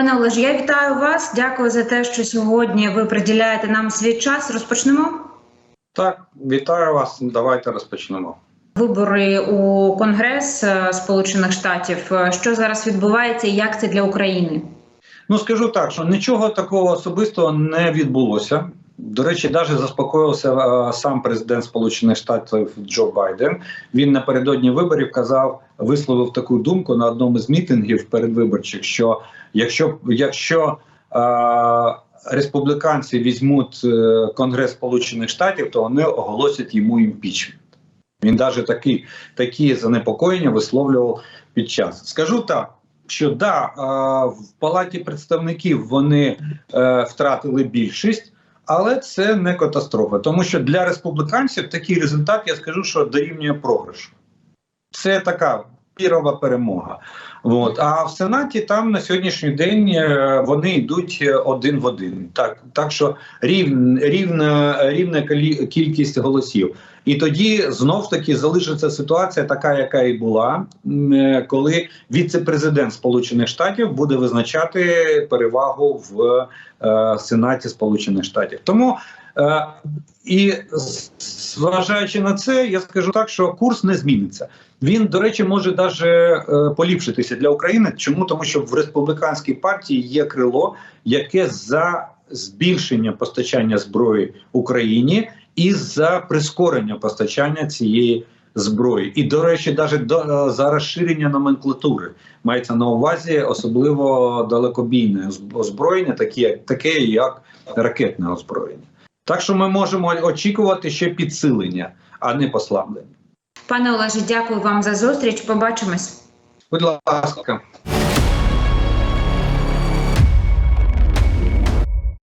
Пане Олеже, я вітаю вас. Дякую за те, що сьогодні ви приділяєте нам свій час. Розпочнемо. Так, вітаю вас. Давайте розпочнемо. Вибори у Конгрес е, Сполучених Штатів. Е, Що зараз відбувається і як це для України? Ну скажу так, що нічого такого особистого не відбулося. До речі, навіть заспокоївся е, сам президент Сполучених Штатів Джо Байден. Він напередодні виборів казав, висловив таку думку на одному з мітингів передвиборчих, що якщо якщо е, республіканці візьмуть е, Конгрес Сполучених Штатів, то вони оголосять йому імпічмент. Він навіть такі, такі занепокоєння висловлював під час. Скажу так, що да, в палаті представників вони втратили більшість, але це не катастрофа, тому що для республіканців такий результат, я скажу, що дорівнює програшу. Це така пірова перемога. От. А в Сенаті там на сьогоднішній день е, вони йдуть е, один в один. Так, так що рівн, рівна, рівна кількість голосів. І тоді знов таки залишиться ситуація, така, яка і була, е, коли віце-президент Сполучених Штатів буде визначати перевагу в Сенаті Сполучених Штатів. Тому і зважаючи на це, я скажу так, що курс не зміниться. Він, до речі, може навіть е, поліпшитися для України. Чому тому, що в республіканській партії є крило, яке за збільшення постачання зброї Україні і за прискорення постачання цієї зброї. І, до речі, навіть до, е, за розширення номенклатури мається на увазі особливо далекобійне озб- озброєння, таке, таке як ракетне озброєння. Так що ми можемо очікувати ще підсилення, а не послаблення. Пане Олеже, дякую вам за зустріч. Побачимось. Будь ласка.